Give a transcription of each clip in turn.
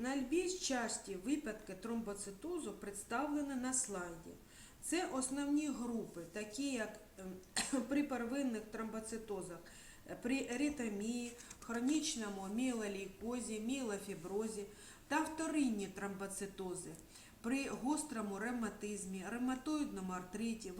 Найбільш часті випадки тромбоцитозу представлені на слайді. Це основні групи, такі як ем, при первинних тромбоцитозах, е, при еритемії, хронічному міелолейкозі, міелофіброзі та вторинні тромбоцитози при гострому ревматизмі, ревматоїдному артриті,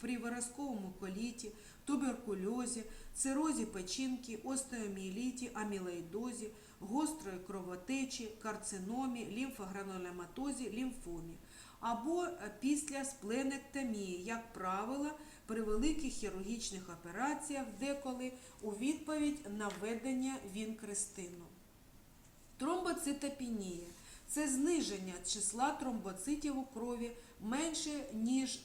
при виразковому коліті, туберкульозі, цирозі печінки, остеоміеліті, амілоїдозі, гострої кровотечі, карциномі, лімфогранулематозі, лімфомі або е, після спленектомії, як правило, при великих хірургічних операціях, деколи у відповідь на введення вінкрестину. Тромбоцитопенія це зниження числа тромбоцитів у крові менше ніж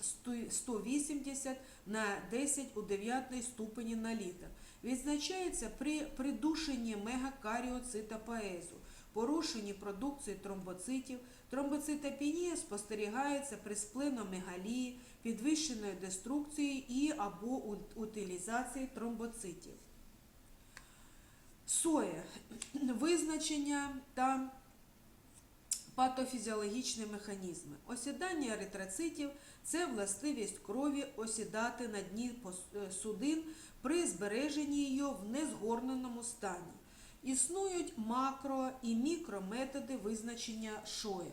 180 на 10 у 9 ступені на літр. Відзначається при придушенні мегакаріоцитопоезу, порушенні продукції тромбоцитів. Тромбоцитопенія спостерігається при спленомегалії, підвищеної деструкції і або утилізації тромбоцитів. СОЄ визначення та патофізіологічні механізми. Осідання еритроцитів – це властивість крові осідати на дні е, судин при збереженні її в незгорненому стані. Існують макро і мікрометоди визначення шою.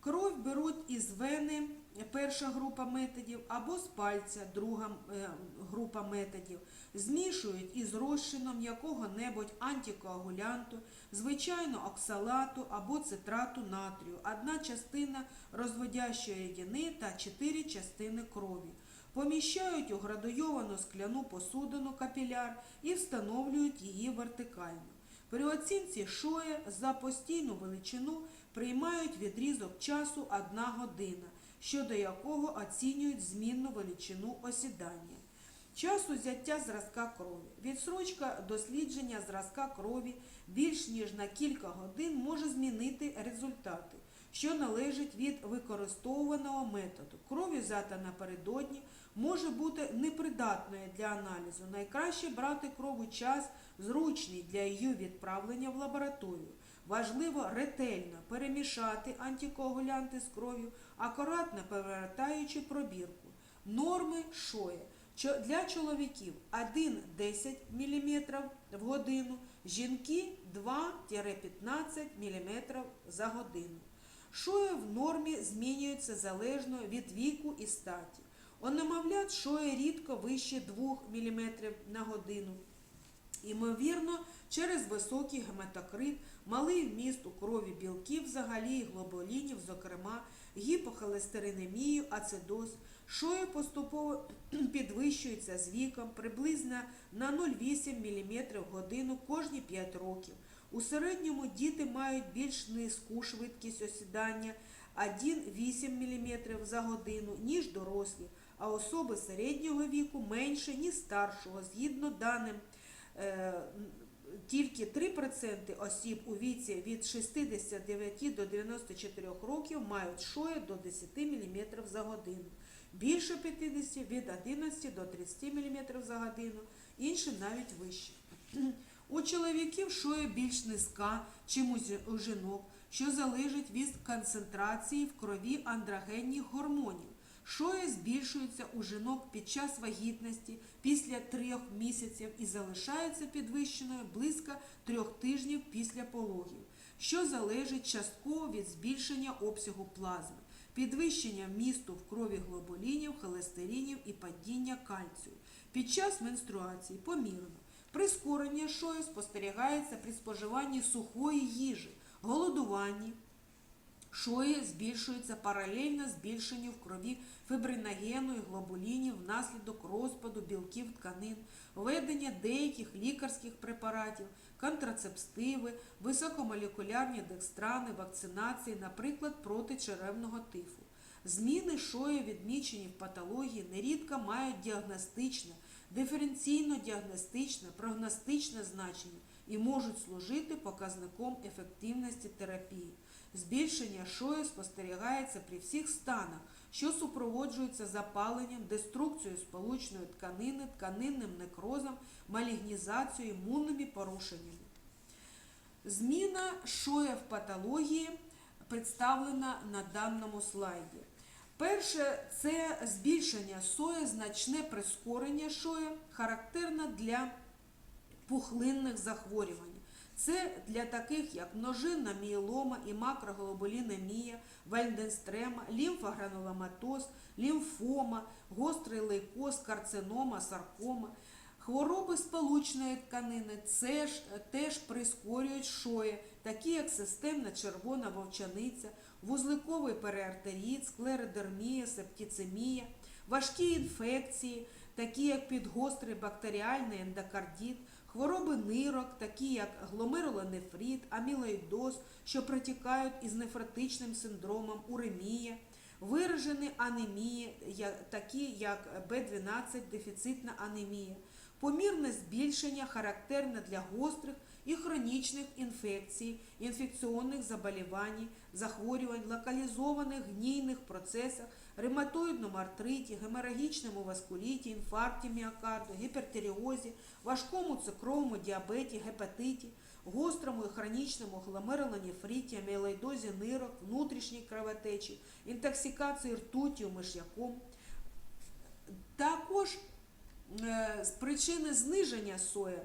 Кров беруть із вени, перша група методів, або з пальця, друга е, група методів, змішують із розчином якого-небудь антикоагулянту, звичайно оксалату або цитрату натрію, одна частина розводящої рідини та чотири частини крові. Поміщають у градуйовану скляну посудину капіляр і встановлюють її вертикально. При оцінці шоє за постійну величину приймають відрізок часу 1 година, щодо якого оцінюють змінну величину осідання. Час узяття зразка крові. Відсрочка дослідження зразка крові більш ніж на кілька годин може змінити результати, що належить від використовуваного методу. Кров взята напередодні може бути непридатною для аналізу. Найкраще брати кров час, зручний для її відправлення в лабораторію. Важливо ретельно перемішати антикоагулянти з кров'ю, акуратно перевертаючи пробірку. Норми шоє. Для чоловіків 1-10 мм в годину, жінки 2-15 мм за годину. Шоє в нормі змінюється залежно від віку і статі. У немовлят шоє рідко вище 2 мм на годину. Ймовірно, через високий гематокрит, малий вміст у крові білків взагалі і глобулінів, зокрема, гіпохолестеринемію, ацидоз, шоє поступово підвищується з віком приблизно на 0,8 мм в годину кожні 5 років. У середньому діти мають більш низьку швидкість осідання 1,8 мм за годину, ніж дорослі, а особи середнього віку менше, ніж старшого, згідно даним тільки 3% осіб у віці від 69 до 94 років мають шоє до 10 мм за годину. Більше 50 від 11 до 30 мм за годину, інші навіть вище. У чоловіків шоє більш низька, чим у жінок, що залежить від концентрації в крові андрогенних гормонів. Шоє збільшується у жінок під час вагітності після трьох місяців і залишається підвищеною близько трьох тижнів після пологів, що залежить частково від збільшення обсягу плазми, підвищення вмісту в крові глобулінів, холестеринів і падіння кальцію. Під час менструації помірно. Прискорення шою спостерігається при споживанні сухої їжі, голодуванні, Шої збільшується паралельно збільшенню в крові фібриногену і глобулінів внаслідок розпаду білків тканин, введення деяких лікарських препаратів, контрацептиви, високомолекулярні декстрани, вакцинації, наприклад, проти черевного тифу. Зміни шої, відмічені в патології, нерідко мають діагностичне, диференційно-діагностичне, прогностичне значення і можуть служити показником ефективності терапії. Збільшення шою спостерігається при всіх станах, що супроводжуються запаленням, деструкцією сполучної тканини, тканинним некрозом, малігнізацією, імунними порушеннями. Зміна шоя в патології представлена на даному слайді. Перше це збільшення сої, значне прискорення шоя, характерне для пухлинних захворювань. Це для таких, як множинна мієлома і макроглобулінемія, вальденстрема, лімфогрануломатоз, лімфома, гострий лейкоз, карцинома, саркома. Хвороби сполучної тканини це теж прискорюють шої, такі як системна червона вовчаниця, вузликовий переартеріт, склеродермія, септицемія, важкі інфекції, такі як підгострий бактеріальний ендокардит, хвороби нирок, такі як гломерулонефрит, амілоїдоз, що протікають із нефротичним синдромом, уремія, виражені анемії, такі як Б12, дефіцитна анемія, помірне збільшення характерне для гострих і хронічних інфекцій, інфекційних заболівань, захворювань, локалізованих гнійних процесах, ревматоїдному артриті, геморагічному васкуліті, інфаркті міокарду, гіпертиріозі, важкому цукровому діабеті, гепатиті, гострому і хронічному гломерулонефриті, амілоїдозі нирок, внутрішній кровотечі, інтоксикації ртуттю, миш'яком. Також е, з причини зниження сої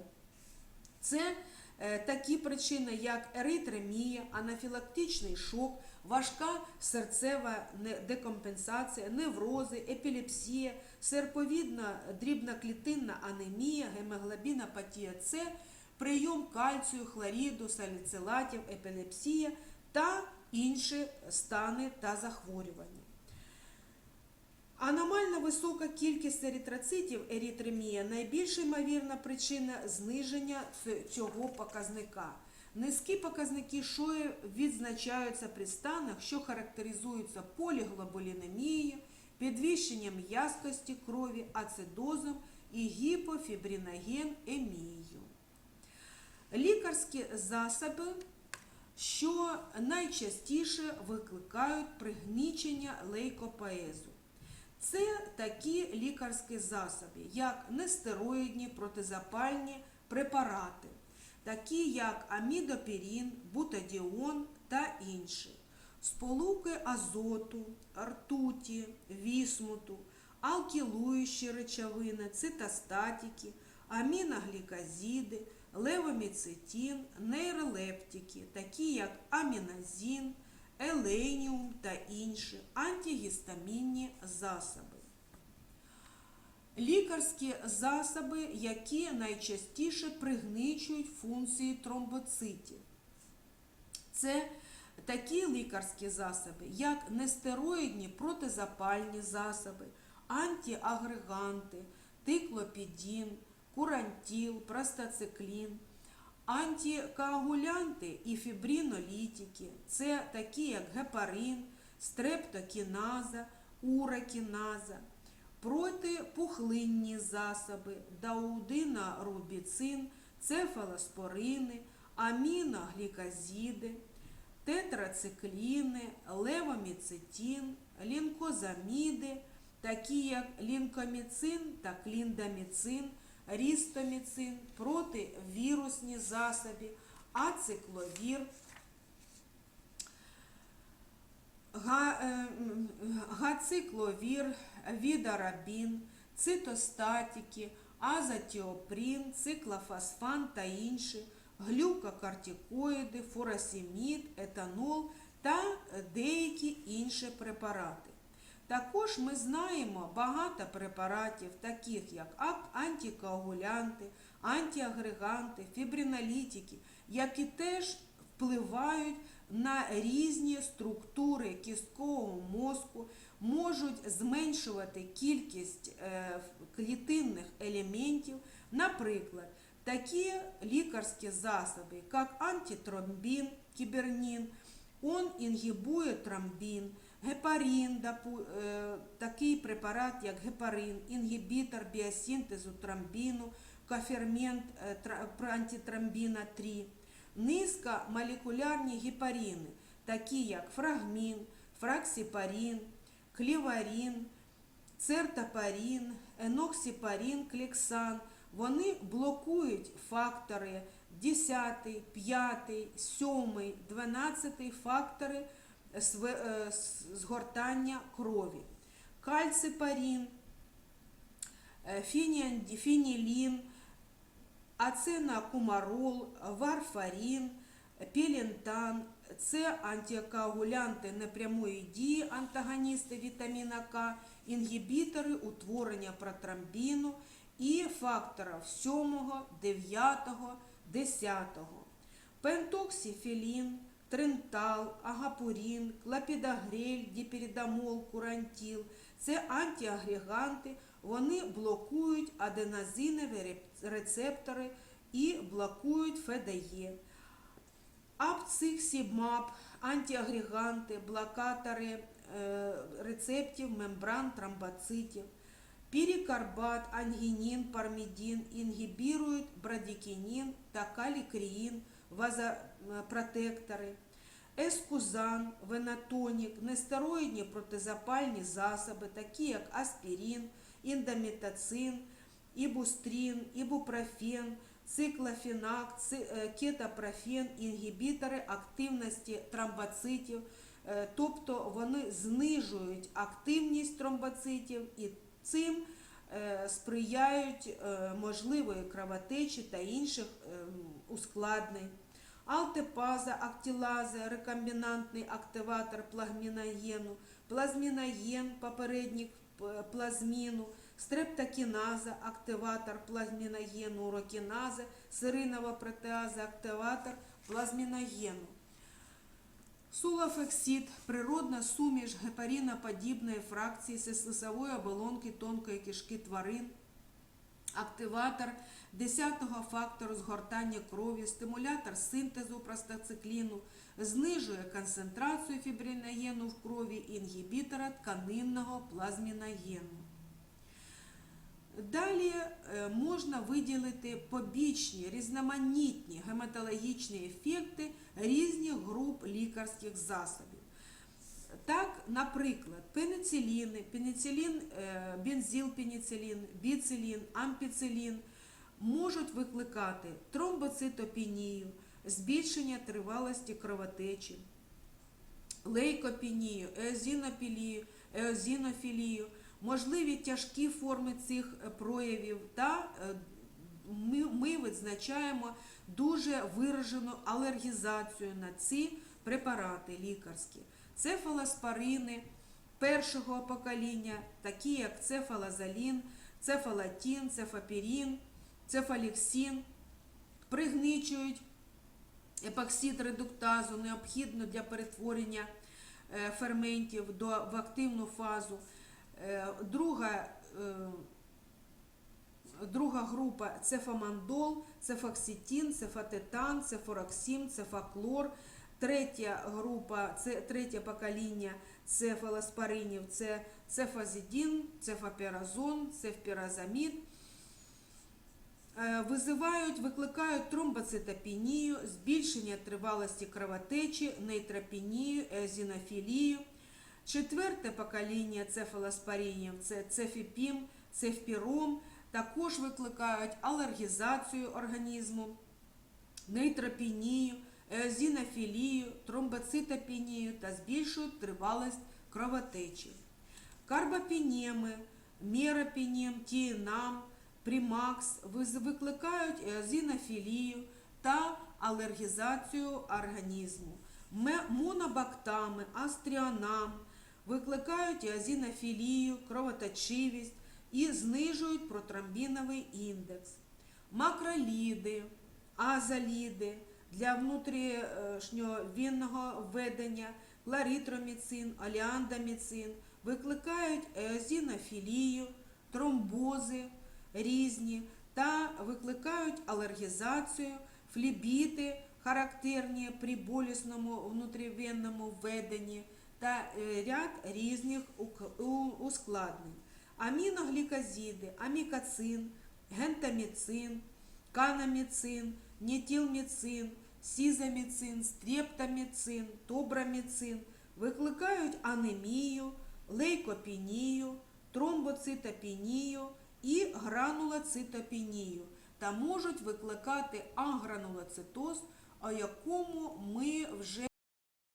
це е, такі причини, як еритремія, анафілактичний шок, важка серцева декомпенсація, неврози, епілепсія, серповідна дрібноклітинна анемія, гемоглобінопатія С, прийом кальцію, хлоріду, саліцилатів, епілепсія та інші стани та захворювання. Аномально висока кількість еритроцитів ерітремія найбільш ймовірна причина зниження цього показника. Низькі показники шої відзначаються при станах, що характеризуються поліглобулінемією, підвищенням в'язкості крові, ацидозом і гіпофібриногенемією. Лікарські засоби, що найчастіше викликають пригнічення лейкопоезу. Це такі лікарські засоби, як нестероїдні протизапальні препарати, такі як амідопірін, бутадіон та інші, сполуки азоту, ртуті, вісмуту, алкілуючі речовини, цитостатики, аміноглікозиди, левоміцетин, нейролептики, такі як аміназин, еленіум та інші антигістамінні засоби. Лікарські засоби, які найчастіше пригничують функції тромбоцитів. Це такі лікарські засоби, як нестероїдні протизапальні засоби, антиагреганти, тиклопідін, курантіл, простациклін, антикоагулянти і фібринолітики. Це такі, як гепарин, стрептокіназа, уракіназа, протипухлинні засоби, даудинорубіцин, цефалоспорини, аміноглікозиди, тетрацикліни, левоміцетин, лінкозаміди, такі як лінкоміцин та кліндаміцин, рістоміцин, противірусні засоби, ацикловір, е, гацикловір, відарабін, цитостатики, азотіоприн, циклофосфан та інші, глюкокортикоїди, фуросемід, етанол та деякі інші препарати. Також ми знаємо багато препаратів, таких як антикоагулянти, антиагреганти, фібринолітики, які теж впливають на різні структури кісткового мозку, можуть зменшувати кількість е, клітинних елементів, наприклад, такі лікарські засоби, як антитромбін, кібернін, он інгібує тромбін, гепарин, е, такий препарат, як гепарин, інгібітор біосинтезу тромбіну, кофермент е, антитромбіна 3, низькомолекулярні гепарини, такі як фрагмін, фраксіпарін, кліварін, цертапарін, еноксипарін, кліксан. Вони блокують фактори 10, 5, 7, 12 фактори згортання крові. Кальципарін, е, фінілін, аценакумарол, варфарін, пілентан – це антикоагулянти непрямої дії, антагоністи вітаміна К, інгібітори утворення протромбіну і факторів 7, 9, 10. Пентоксифілін, тринтал, агапурін, клапідагрель, діперидамол, курантіл – це антиагреганти, вони блокують аденозинові рецептори і блокують ФДЕ. Апциксімаб, антиагреганти, блокатори е, рецептів мембран тромбоцитів. Пірікарбат, ангінін, пармідін інгібірують брадікінін та калікріїн, вазопротектори. Ескузан, венатонік, нестероїдні протизапальні засоби, такі як аспірин, індомітацин, ібустрін, ібупрофен, циклофенак, ци- е, кетопрофен, інгібітори активності тромбоцитів, е, тобто вони знижують активність тромбоцитів і цим е, сприяють е, можливої кровотечі та інших ем, ускладнень. Алтепаза, актилаза, рекомбінантний активатор плагміногену, плазміноген, попередник п- плазміну, стрептокіназа, активатор плазміногену, урокіназа, сиринова протеаза, активатор плазміногену. Сулафексид – природна суміш гепариноподібної фракції соснової оболонки тонкої кишки тварин, активатор 10-го фактору згортання крові, стимулятор синтезу простацикліну, знижує концентрацію фібриногену в крові, інгібітора тканинного плазміногену. Далі е, можна виділити побічні різноманітні гематологічні ефекти різних груп лікарських засобів. Так, наприклад, пенициліни, пеніцилін, е, бензилпеніцилін, біцилін, ампіцилін можуть викликати тромбоцитопенію, збільшення тривалості кровотечі, лейкопенію, еозінопілію, еозінофілію, можливі тяжкі форми цих проявів та е, ми, ми відзначаємо дуже виражену алергізацію на ці препарати лікарські. Цефалоспорини першого покоління, такі як цефалазолін, цефалатін, цефапірін, цефаліксин, пригничують епоксид редуктазу, необхідно для перетворення е, ферментів до, в активну фазу. Е, Друга, е, друга група цефамандол, цефакситін, цефатетан, цефороксим, цефаклор. Третя група, це третє покоління цефалоспоринів, це цефазидін, цефапіразон, цефпіразамід. Е, Визивають, викликають тромбоцитопенію, збільшення тривалості кровотечі, нейтропенію, езінофілію. Четверте покоління цефалоспоринів – це цефіпім, цефпіром, також викликають алергізацію організму, нейтропенію, еозінофілію, тромбоцитопенію та збільшують тривалість кровотечі. Карбопінеми, меропінем, тієнам, примакс викликають еозінофілію та алергізацію організму. Монобактами, астріонам викликають еозінофілію, кровоточивість і знижують протромбіновий індекс. Макроліди, азоліди для внутрішньовінного введення, кларитроміцин, олеандоміцин викликають еозінофілію, тромбози різні та викликають алергізацію, флібіти, характерні при болісному внутрівенному введенні та е, ряд різних ускладнень. Аміноглікозиди, амікацин, гентаміцин, канаміцин, нетілміцин, сізаміцин, стрептоміцин, тобраміцин викликають анемію, лейкопінію, тромбоцитопінію і гранулоцитопінію та можуть викликати агранулоцитоз, о якому ми вже